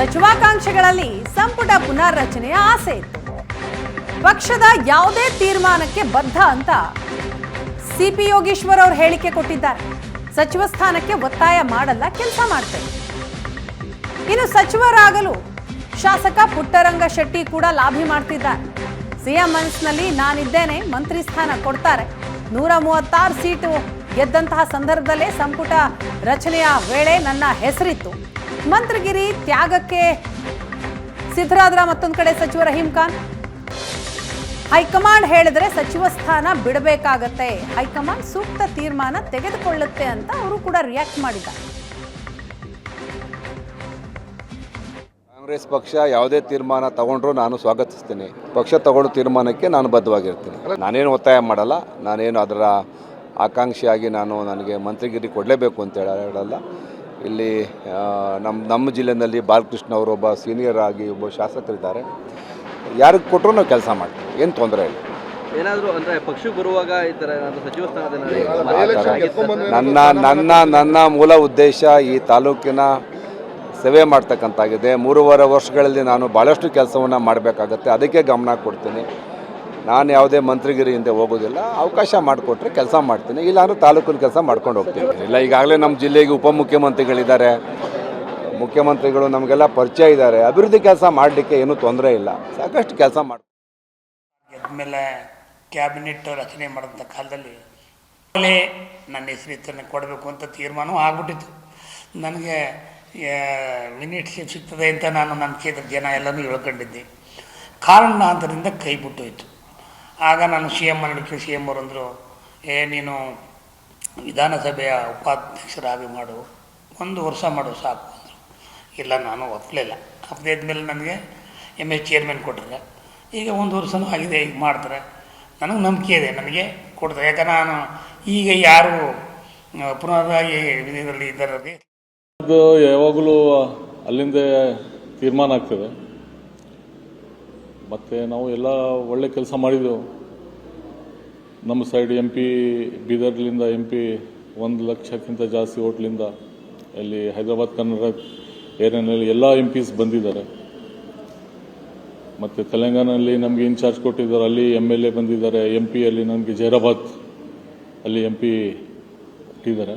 ಸಚಿವಾಕಾಂಕ್ಷಿಗಳಲ್ಲಿ ಸಂಪುಟ ಪುನರ್ರಚನೆಯ ಆಸೆ ಇತ್ತು. ಪಕ್ಷದ ಯಾವುದೇ ತೀರ್ಮಾನಕ್ಕೆ ಬದ್ಧ ಅಂತ ಸಿಪಿ ಯೋಗೇಶ್ವರ್ ಅವರು ಹೇಳಿಕೆ ಕೊಟ್ಟಿದ್ದಾರೆ. ಸಚಿವ ಸ್ಥಾನಕ್ಕೆ ಒತ್ತಾಯ ಮಾಡಲ್ಲ, ಕೆಲಸ ಮಾಡ್ತೇವೆ. ಇನ್ನು ಸಚಿವರಾಗಲು ಶಾಸಕ ಪುಟ್ಟರಂಗ ಶೆಟ್ಟಿ ಕೂಡ ಲಾಭಿ ಮಾಡ್ತಿದ್ದಾರೆ. ಸಿಎಂ ಮನಸ್ಸಿನಲ್ಲಿ ನಾನಿದ್ದೇನೆ, ಮಂತ್ರಿ ಸ್ಥಾನ ಕೊಡ್ತಾರೆ. ನೂರ ಮೂವತ್ತಾರು ಸೀಟು ಗೆದ್ದಂತಹ ಸಂದರ್ಭದಲ್ಲೇ ಸಂಪುಟ ರಚನೆಯ ವೇಳೆ ನನ್ನ ಹೆಸರಿತ್ತು. ಮಂತ್ರಿಗಿರಿ ತ್ಯಾಗಕ್ಕೆ ಸಿದ್ದರಾದ್ರ ಮತ್ತೊಂದು ಕಡೆ ಸಚಿವ ರಹೀಂ ಖಾನ್. ಹೈಕಮಾಂಡ್ ಹೇಳಿದ್ರೆ ಸಚಿವ ಸ್ಥಾನ ಬಿಡಬೇಕಾಗತ್ತೆ. ಹೈಕಮಾಂಡ್ ಸೂಕ್ತ ತೀರ್ಮಾನ ತೆಗೆದುಕೊಳ್ಳುತ್ತೆ ಅಂತ ಅವರು ಕೂಡ ರಿಯಾಕ್ಟ್ ಮಾಡಿದ್ದಾರೆ. ಕಾಂಗ್ರೆಸ್ ಪಕ್ಷ ಯಾವುದೇ ತೀರ್ಮಾನ ತಗೊಂಡ್ರು ನಾನು ಸ್ವಾಗತಿಸ್ತೀನಿ. ಪಕ್ಷ ತಗೊಂಡು ತೀರ್ಮಾನಕ್ಕೆ ನಾನು ಬದ್ಧವಾಗಿರ್ತೀನಿ. ನಾನೇನು ಒತ್ತಾಯ ಮಾಡಲ್ಲ. ನಾನೇನು ಅದರ ಆಕಾಂಕ್ಷಿಯಾಗಿ ನಾನು ನನಗೆ ಮಂತ್ರಿಗಿರಿ ಕೊಡಲೇಬೇಕು ಅಂತ ಹೇಳ- ಹೇಳಲ್ಲ. ಇಲ್ಲಿ ನಮ್ಮ ನಮ್ಮ ಜಿಲ್ಲೆಯಲ್ಲಿ ಬಾಲಕೃಷ್ಣ ಅವರು ಒಬ್ಬ ಸೀನಿಯರ್ ಆಗಿ ಒಬ್ಬ ಶಾಸಕರಿದ್ದಾರೆ. ಯಾರಿಗೆ ಕೊಟ್ಟರು ನಾವು ಕೆಲಸ ಮಾಡ್ತೀವಿ ಏನು ತೊಂದರೆ ಇಲ್ಲ. ಏನಾದರೂ ಅಂದ್ರೆ ಪಕ್ಷಕ್ಕೆ ಬರುವಾಗ ಈ ಥರ ಏನಾದರೂ ಸಚಿವ ಸ್ಥಾನದ ಆ ಥರ ನನ್ನ ನನ್ನ ನನ್ನ ಮೂಲ ಉದ್ದೇಶ ಈ ತಾಲೂಕಿನ ಸೇವೆ ಮಾಡ್ತಕ್ಕಂತಾಗಿದೆ. ಮೂರುವರೆ ವರ್ಷಗಳಲ್ಲಿ ನಾನು ಭಾಳಷ್ಟು ಕೆಲಸವನ್ನು ಮಾಡಬೇಕಾಗತ್ತೆ. ಅದಕ್ಕೆ ಗಮನ ಕೊಡ್ತೀನಿ. ನಾನು ಯಾವುದೇ ಮಂತ್ರಿಗಿರಿ ಹಿಂದೆ ಹೋಗೋದಿಲ್ಲ, ಅವಕಾಶ ಮಾಡಿಕೊಟ್ರೆ ಕೆಲಸ ಮಾಡ್ತೀನಿ, ಇಲ್ಲಾಂದ್ರೆ ತಾಲೂಕಿನ ಕೆಲಸ ಮಾಡ್ಕೊಂಡು ಹೋಗ್ತೀನಿ. ಇಲ್ಲ, ಈಗಾಗಲೇ ನಮ್ಮ ಜಿಲ್ಲೆಗೆ ಉಪಮುಖ್ಯಮಂತ್ರಿಗಳಿದ್ದಾರೆ. ಮುಖ್ಯಮಂತ್ರಿಗಳು ನಮಗೆಲ್ಲ ಪರಿಚಯ ಇದ್ದಾರೆ. ಅಭಿವೃದ್ಧಿ ಕೆಲಸ ಮಾಡಲಿಕ್ಕೆ ಏನೂ ತೊಂದರೆ ಇಲ್ಲ. ಸಾಕಷ್ಟು ಕೆಲಸ ಮಾಡಿ ಮೇಲೆ ಕ್ಯಾಬಿನೆಟ್ ರಚನೆ ಮಾಡಿದಂಥ ಕಾಲದಲ್ಲಿ ನನ್ನ ಹೆಸರಿತ್ತನ್ನು ಕೊಡಬೇಕು ಅಂತ ತೀರ್ಮಾನವೂ ಆಗ್ಬಿಟ್ಟಿತ್ತು. ನನಗೆ ಮಿನಿಟ್ಸ್ ಸಿಗ್ತದೆ ಅಂತ ನಾನು ನನ್ನ ಕ್ಷೇತ್ರದ ಜನ ಎಲ್ಲನೂ ಹೇಳ್ಕೊಂಡಿದ್ದೆ. ಕಾರಣಾಂತರದಿಂದ ಕೈ ಬಿಟ್ಟೋಯ್ತು. ಆಗ ನಾನು ಸಿ ಎಂ ನಡಕ್ಕೆ ಸಿ ಎಂ ಅವರಂದರು ಏ, ನೀನು ವಿಧಾನಸಭೆಯ ಉಪಾಧ್ಯಕ್ಷರಾಗಿ ಮಾಡು, ಒಂದು ವರ್ಷ ಮಾಡು ಸಾಕು ಅಂದರು. ಇಲ್ಲ, ನಾನು ಒಪ್ಪಲಿಲ್ಲ ಒಪ್ಪದೇ ಇದ್ಮೇಲೆ ನನಗೆ ಎಂ ಎಸ್ ಚೇರ್ಮನ್ ಕೊಟ್ಟರೆ ಈಗ ಒಂದು ವರ್ಷನೂ ಆಗಿದೆ, ಈಗ ಮಾಡ್ತಾರೆ. ನನಗೆ ನಂಬಿಕೆ ಇದೆ, ನನಗೆ ಕೊಡ್ತಾರೆ. ಯಾಕೆ ನಾನು ಈಗ ಯಾರು ಪುನರಾಗಿ ಇದರಲ್ಲಿ ಇದ್ದಾರೆ ಅದು ಯಾವಾಗಲೂ ಅಲ್ಲಿಂದ ತೀರ್ಮಾನ ಆಗ್ತದೆ. ಮತ್ತು ನಾವು ಎಲ್ಲ ಒಳ್ಳೆ ಕೆಲಸ ಮಾಡಿದೆವು. ನಮ್ಮ ಸೈಡ್ ಎಂ ಪಿ ಬೀದರ್ಲಿಂದ ಎಂ ಪಿ ಒಂದು ಲಕ್ಷಕ್ಕಿಂತ ಜಾಸ್ತಿ ಓಟ್ಲಿಂದ ಅಲ್ಲಿ ಹೈದರಾಬಾದ್, ಕನ್ನಡ, ಏರಿಯಾನಲ್ಲಿ ಎಲ್ಲ ಎಂ ಪಿಸ್ ಬಂದಿದ್ದಾರೆ. ಮತ್ತು ತೆಲಂಗಾಣದಲ್ಲಿ ನಮಗೆ ಇನ್ಚಾರ್ಜ್ ಕೊಟ್ಟಿದ್ದಾರೆ, ಅಲ್ಲಿ ಎಂ ಎಲ್ ಎ ಬಂದಿದ್ದಾರೆ ಎಂ ಪಿಯಲ್ಲಿ ನಮಗೆ ಜೈರಾಬಾದ್ ಅಲ್ಲಿ ಎಂ ಪಿ ಕೊಟ್ಟಿದ್ದಾರೆ.